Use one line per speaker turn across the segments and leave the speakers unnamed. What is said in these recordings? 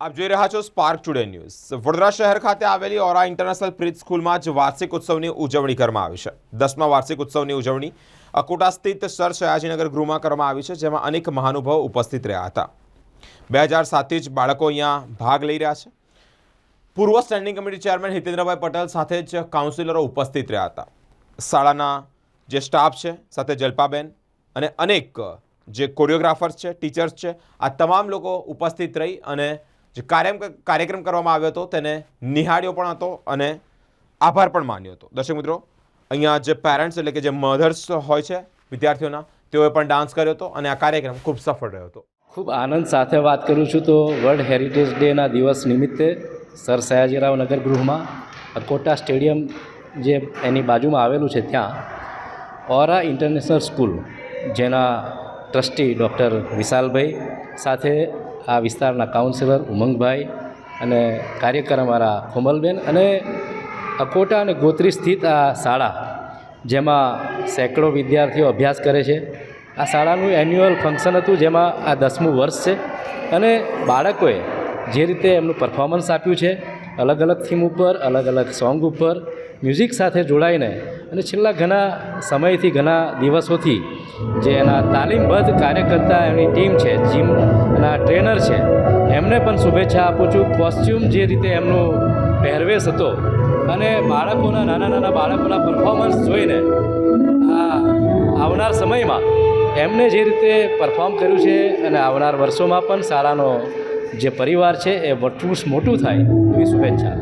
આપ જોઈ રહ્યા છો સ્પાર્ક ટુડે ન્યૂઝ વડોદરા શહેર ખાતે આવેલી ઓરા ઇન્ટરનેશનલ પ્રીત સ્કૂલમાં જ વાર્ષિક ઉત્સવની ઉજવણી કરવામાં આવી છે. દસમા વાર્ષિક ઉત્સવની ઉજવણી અકોટા સ્થિત સર સયાજીનગર ગૃહમાં કરવામાં આવી છે, જેમાં અનેક મહાનુભાવો ઉપસ્થિત રહ્યા હતા. બે હજાર સાતથી જ બાળકો અહીંયા ભાગ લઈ રહ્યા છે. પૂર્વ standing committee chairman Hitendrabhai Patel સાથે જ કાઉન્સિલરો ઉપસ્થિત રહ્યા હતા. શાળાના જે સ્ટાફ છે, સાથે જલ્પાબેન અને અનેક જે કોરિયોગ્રાફર્સ છે ટીચર્સ છે, આ તમામ લોકો ઉપસ્થિત રહી અને જે કાર્યક્રમ કરવામાં આવ્યો હતો, તેને નિહાળ્યો પણ હતો અને આભાર પણ માન્યો હતો. દર્શક મિત્રો, અહીંયા જે પેરેન્ટ્સ એટલે કે જે મધર્સ હોય છે, વિદ્યાર્થીઓના, તેઓએ પણ ડાન્સ કર્યો હતો અને આ કાર્યક્રમ ખૂબ સફળ રહ્યો હતો.
ખૂબ આનંદ સાથે વાત કરું છું તો વર્લ્ડ હેરિટેજ ડેના દિવસ નિમિત્તે સર સયાજીરાવ નગર ગૃહમાં અકોટા સ્ટેડિયમ જે એની બાજુમાં આવેલું છે ત્યાં, ઓરા ઇન્ટરનેશનલ સ્કૂલ, જેના ટ્રસ્ટી ડૉક્ટર વિશાલભાઈ સાથે આ વિસ્તારના કાઉન્સિલર ઉમંગભાઈ અને કાર્યકર અમારા કોમલબેન અને અકોટા અને ગોત્રી સ્થિત આ શાળા, જેમાં સેંકડો વિદ્યાર્થીઓ અભ્યાસ કરે છે. આ શાળાનું એન્યુઅલ ફંક્શન હતું, જેમાં આ દસમું વર્ષ છે. અને બાળકોએ જે રીતે એમનું પરફોર્મન્સ આપ્યું છે અલગ અલગ થીમ ઉપર અલગ અલગ સોંગ ઉપર મ્યુઝિક સાથે જોડાઈને અને છેલ્લા ઘણા સમયથી, ઘણા દિવસોથી જે એના તાલીમબદ્ધ કાર્યકર્તા એમની ટીમ છે જીમના ટ્રેનર છે, એમને પણ શુભેચ્છા આપું છું. કોસ્ચ્યુમ જે રીતે એમનો પહેરવેશ હતો અને બાળકોના, નાના નાના બાળકોના પરફોર્મન્સ જોઈને આ આવનાર સમયમાં એમને જે રીતે પરફોર્મ કર્યું છે અને આવનાર વર્ષોમાં પણ શાળાનો જે પરિવાર છે એ વટવું મોટું થાય એવી શુભેચ્છા.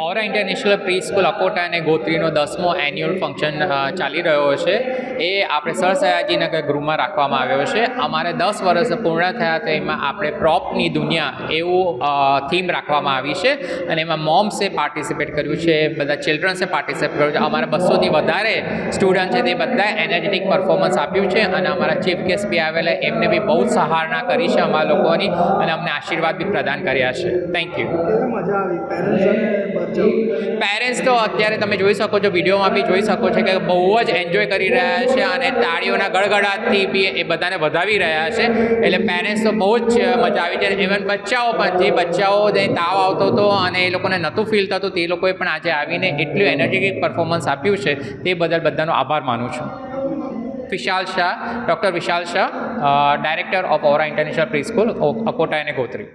Aura International pre school Akota અને ગોત્રીનો દસમો એન્યુઅલ ફંક્શન ચાલી રહ્યો છે. એ આપણે સર સયાજીનગર ગૃહમાં રાખવામાં આવ્યો છે. અમારે દસ વર્ષ પૂર્ણ થયા તો એમાં આપણે પ્રોપની દુનિયા એવું થીમ રાખવામાં આવી છે અને એમાં મોમ્સે પાર્ટિસિપેટ કર્યું છે બધા ચિલ્ડ્રન્સે પાર્ટિસિપેટ કર્યું છે. અમારા બસોથી વધારે સ્ટુડન્ટ છે તે બધાએ એનર્જેટિક પરફોર્મન્સ આપ્યું છે અને અમારા ચીફ ગેસ્ટ બી આવેલા એમને બી બહુ જ સહારણા કરી છે અમારા લોકોની અને અમને આશીર્વાદ બી પ્રદાન કર્યા છે. થેન્ક યુ
કેવી મજા આવી? પેરેન્ટ્સ
પેરેન્ટ્સ તો અત્યારે તમે જોઈ શકો છો વિડીયોમાં બી જોઈ શકો છો કે બહુ જ એન્જોય કરી રહ્યા છે અને તાળીઓના ગળગડાટથી બી એ બધાને વધાવી રહ્યા છે. એટલે પેરેન્ટ્સ તો બહુ જ મજા આવી છે. ઇવન બચ્ચાઓ પણ જે બચ્ચાઓ જે તાવ આવતો હતો અને એ લોકોને નહોતું ફીલ થતું, તે લોકોએ પણ આજે આવીને એટલું એનર્જેટિક પરફોર્મન્સ આપ્યું છે. તે બદલ બધાનો આભાર માનું છું. Vishal Shah doctor Vishal Shah director of Aura international pre school Akota અને ગોત્રી.